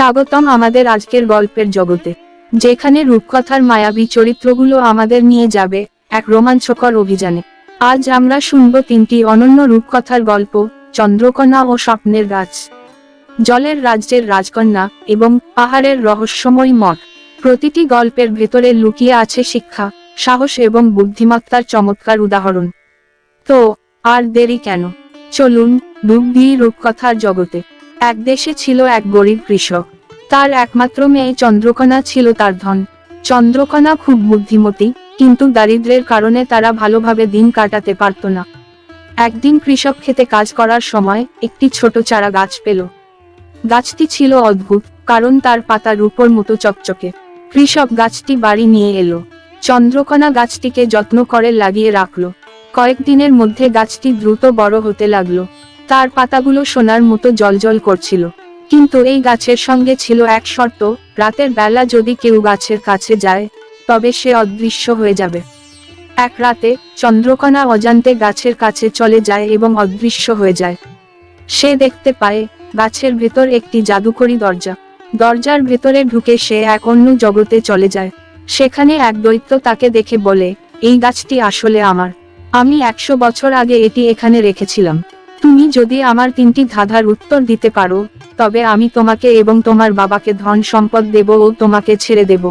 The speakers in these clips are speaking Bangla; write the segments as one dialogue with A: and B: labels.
A: স্বাগতম আমাদের আজকের গল্পের জগতে। যেখানে রূপকথার মায়াবী চরিত্রগুলো আমাদের নিয়ে যাবে এক রোমাঞ্চকর অভিযানে। আজ আমরা শুনব তিনটি অনন্য রূপকথার গল্প চন্দ্রকন্যা ও স্বপ্নের গাছ। জলের রাজ্যের রাজকন্যা এবং পাহাড়ের রহস্যময় মঠ। প্রতিটি গল্পের ভেতরে লুকিয়ে আছে শিক্ষা, সাহস এবং বুদ্ধিমত্তার চমৎকার উদাহরণ। তো, আর দেরি কেন? চলুন ডুব দিই রূপকথার জগতে। এক দেশে ছিল এক গরিব কৃষক। তার একমাত্র মেয়ে চন্দ্রকণা ছিল তার ধন। চন্দ্রকণা খুব বুদ্ধিমতী, কিন্তু দারিদ্র্যের কারণে তারা ভালোভাবে দিন কাটাতে পারত না। একদিন কৃষক খেতে কাজ করার সময় একটি ছোট চারা গাছ পেল। গাছটি ছিল অদ্ভুত, কারণ তার পাতা রূপর মতো চকচকে। কৃষক গাছটি বাড়ি নিয়ে এলো। চন্দ্রকণা গাছটিকে যত্ন করে লাগিয়ে রাখল। কয়েকদিনের মধ্যে গাছটি দ্রুত বড় হতে লাগল। তার পাতাগুলো সোনার মতো জলজল করছিল। কিন্তু এই গাছের সঙ্গে ছিল এক শর্ত, রাতের বেলা যদি কেউ গাছের কাছে যায়, তবে সে অদৃশ্য হয়ে যাবে। এক রাতে চন্দ্রকণা অজান্তে গাছের কাছে চলে যায় এবং অদৃশ্য হয়ে যায়। সে দেখতে পায়, গাছের ভেতর একটি জাদুকরি দরজা। দরজার ভেতরে ঢুকে সে এক অন্য জগতে চলে যায়। সেখানে এক দৈত্য তাকে দেখে বলে, এই গাছটি আসলে আমার। আমি একশো বছর আগে এটি এখানে রেখেছিলাম। তুমি যদি আমার তিনটি ধাঁধার উত্তর দিতে পারো, তবে আমি তোমাকে এবং তোমার বাবাকে ধন সম্পদ দেব ও তোমাকে ছেড়ে দেব।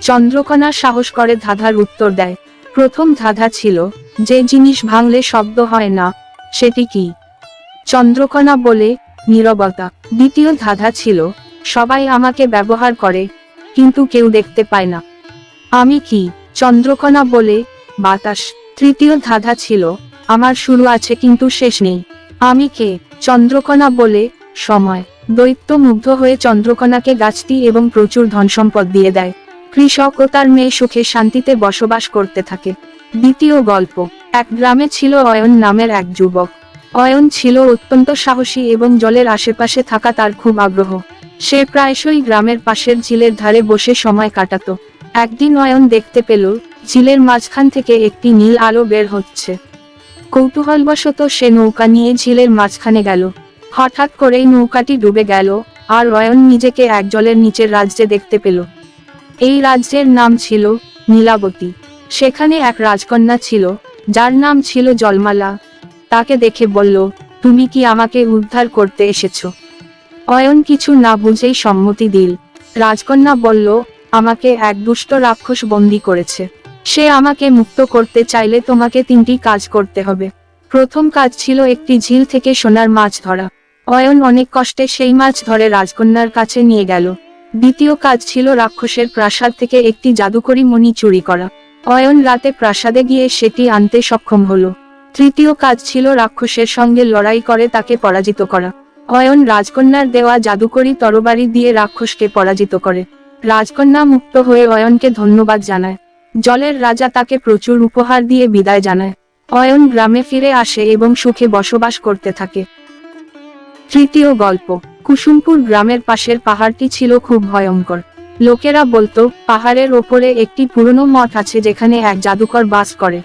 A: চন্দ্রকণা সাহস করে ধাঁধার উত্তর দেয়। প্রথম ধাঁধা ছিল, যে জিনিস ভাঙলে শব্দ হয় না, সেটি কি? চন্দ্রকণা বলে, নীরবতা। দ্বিতীয় ধাঁধা ছিল, সবাই আমাকে ব্যবহার করে, কিন্তু কেউ দেখতে পায় না। আমি কি? চন্দ্রকণা বলে, বাতাস। তৃতীয় ধাঁধা ছিল আমার শুরু আছে কিন্তু শেষ নেই। আমি কে? চন্দ্রকণা বলে, সময়। দৈত্য মুগ্ধ হয়ে চন্দ্রকণাকে গাছটি এবং প্রচুর ধনসম্পদ দিয়ে দেয়। কৃষক ও তার মেয়ে সুখে শান্তিতে বসবাস করতে থাকে। দ্বিতীয় গল্প। এক গ্রামে ছিল অয়ন নামের এক যুবক। অয়ন ছিল অত্যন্ত সাহসী এবং জলের আশেপাশে থাকা তার খুব আগ্রহ। সে প্রায়শই গ্রামের পাশের ঝিলের ধারে বসে সময় কাটাতো। একদিন অয়ন দেখতে পেল, ঝিলের মাঝখান থেকে একটি নীল আলো বের হচ্ছে। কৌতূহলবশত সে নৌকা নিয়ে ঝিলের মাঝখানে গেল। হঠাৎ করেই নৌকাটি ডুবে গেল আর অয়ন নিজেকে এক জলের নিচের রাজ্যে দেখতে পেল। এই রাজ্যের নাম ছিল নীলাবতী। সেখানে এক রাজকন্যা ছিল, যার নাম ছিল জলমালা। তাকে দেখে বলল, তুমি কি আমাকে উদ্ধার করতে এসেছ? অয়ন কিছু না বুঝেই সম্মতি দিল। রাজকন্যা বলল, আমাকে এক দুষ্ট রাক্ষস বন্দি করেছে। সে আমাকে মুক্ত করতে চাইলে তোমাকে তিনটি কাজ করতে হবে। প্রথম কাজ ছিল একটি ঝিল থেকে সোনার মাছ ধরা। অয়ন অনেক কষ্টে সেই মাছ ধরে রাজকন্যার কাছে নিয়ে গেল। দ্বিতীয় কাজ ছিল রাক্ষসের প্রাসাদ থেকে একটি জাদুকরি মণি চুরি করা। অয়ন রাতে প্রাসাদে গিয়ে সেটি আনতে সক্ষম হলো। তৃতীয় কাজ ছিল রাক্ষসের সঙ্গে লড়াই করে তাকে পরাজিত করা। অয়ন রাজকন্যার দেওয়া জাদুকরি তরবারি দিয়ে রাক্ষসকে পরাজিত করে। রাজকন্যা মুক্ত হয়ে অয়নকে ধন্যবাদ জানায়। জলের রাজা তাকে প্রচুর উপহার দিয়ে বিদায় জানায়। অয়ন গ্রামে ফিরে আসে এবং সুখে বসবাস করতে থাকে। তৃতীয় গল্প। কুসুমপুর গ্রামের পাশের পাহাড়টি ছিল খুব ভয়ঙ্কর। লোকেরা বলতো, পাহাড়ের ওপরে একটি পুরনো মঠ আছে যেখানে এক জাদুকর বাস করে।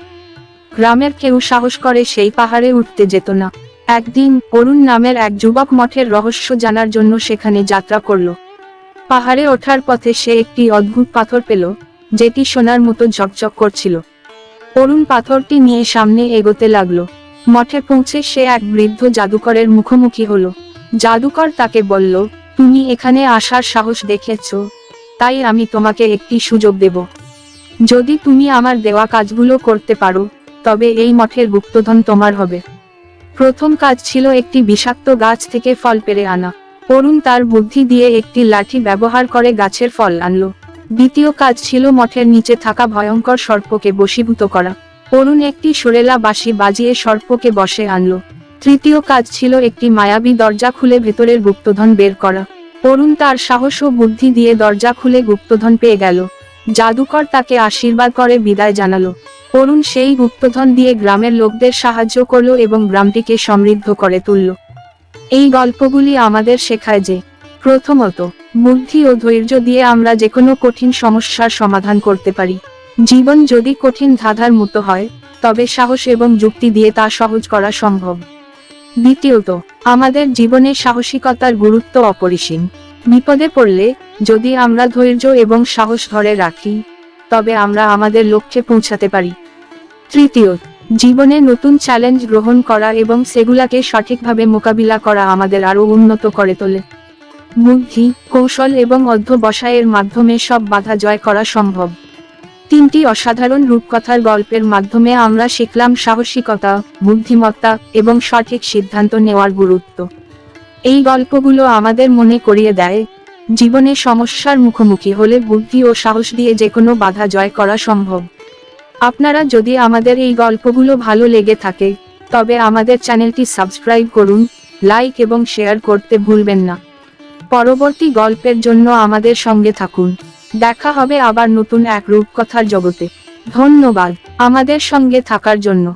A: গ্রামের কেউ সাহস করে সেই পাহাড়ে উঠতে যেত না। একদিন, অরুণ নামের এক যুবক মঠের রহস্য জানার জন্য সেখানে যাত্রা করল। পাহাড়ে ওঠার পথে সে একটি অদ্ভুত পাথর পেল। যেটি সোনার মতো ঝকঝক করছিল। অরুণ পাথরটি নিয়ে সামনে এগোতে লাগল। মঠে পৌঁছে সে এক বৃদ্ধ জাদুকরের মুখোমুখি হলো। জাদুকর তাকে বলল, তুমি এখানে আসার সাহস দেখেছ, তাই আমি তোমাকে একটি সুযোগ দেব। যদি তুমি আমার দেওয়া কাজগুলো করতে পারো, তবে এই মঠের গুপ্তধন তোমার হবে। প্রথম কাজ ছিল একটি বিষাক্ত গাছ থেকে ফল পেরে আনা। অরুণ তার বুদ্ধি দিয়ে একটি লাঠি ব্যবহার করে গাছের ফল আনলো। দ্বিতীয় কাজ ছিল মঠের নিচে থাকা ভয়ঙ্কর সর্পকে বশীভূত করা। অরুণ একটি সুরেলা বাঁশি বাজিয়ে সর্পকে বসে আনলো। তৃতীয় কাজ ছিল একটি মায়াবী দরজা খুলে ভেতরের গুপ্তধন বের করা। অরুণ তার সাহস ও বুদ্ধি দিয়ে দরজা খুলে গুপ্তধন পেয়ে গেল। জাদুকর তাকে আশীর্বাদ করে বিদায় জানালো। অরুণ সেই গুপ্তধন দিয়ে গ্রামের লোকদের সাহায্য করল এবং গ্রামটিকে সমৃদ্ধ করে তুলল। এই গল্পগুলি আমাদের শেখায় যে প্রথমত, বুদ্ধি ও ধৈর্য দিয়ে আমরা যে কোনো কঠিন সমস্যার সমাধান করতে পারি। জীবন যদি কঠিন ধাঁধার মতো হয়, তবে সাহস এবং যুক্তি দিয়ে তা সহজ করা সম্ভব। দ্বিতীয়ত, আমাদের জীবনে সাহসিকতার গুরুত্ব অপরিসীম। বিপদে পড়লে, যদি আমরা ধৈর্য এবং সাহস ধরে রাখি, তবে আমরা আমাদের লক্ষ্যে পৌঁছাতে পারি। তৃতীয়, জীবনে নতুন চ্যালেঞ্জ গ্রহণ করা এবং সেগুলাকে সঠিকভাবে মোকাবিলা করা আমাদের আরও উন্নত করে তোলে। বুদ্ধি কৌশল এবং অধ্যবসায়ের মাধ্যমে সব বাধা জয় করা সম্ভব। তিনটি অসাধারণ রূপকথার গল্পের মাধ্যমে আমরা শিখলাম সাহসিকতা, বুদ্ধিমত্তা এবং সঠিক সিদ্ধান্ত নেওয়ার গুরুত্ব। এই গল্পগুলো আমাদের মনে করিয়ে দেয়, জীবনে সমস্যার মুখোমুখি হলে বুদ্ধি ও সাহস দিয়ে যে কোনো বাধা জয় করা সম্ভব। আপনারা যদি আমাদের এই গল্পগুলো ভালো লেগে থাকে, তবে আমাদের চ্যানেলটি সাবস্ক্রাইব করুন, লাইক এবং শেয়ার করতে ভুলবেন না। পরবর্তী গল্পের জন্য আমাদের সঙ্গে থাকুন। দেখা হবে আবার নতুন এক রূপকথার জগতে। ধন্যবাদ আমাদের সঙ্গে থাকার জন্য।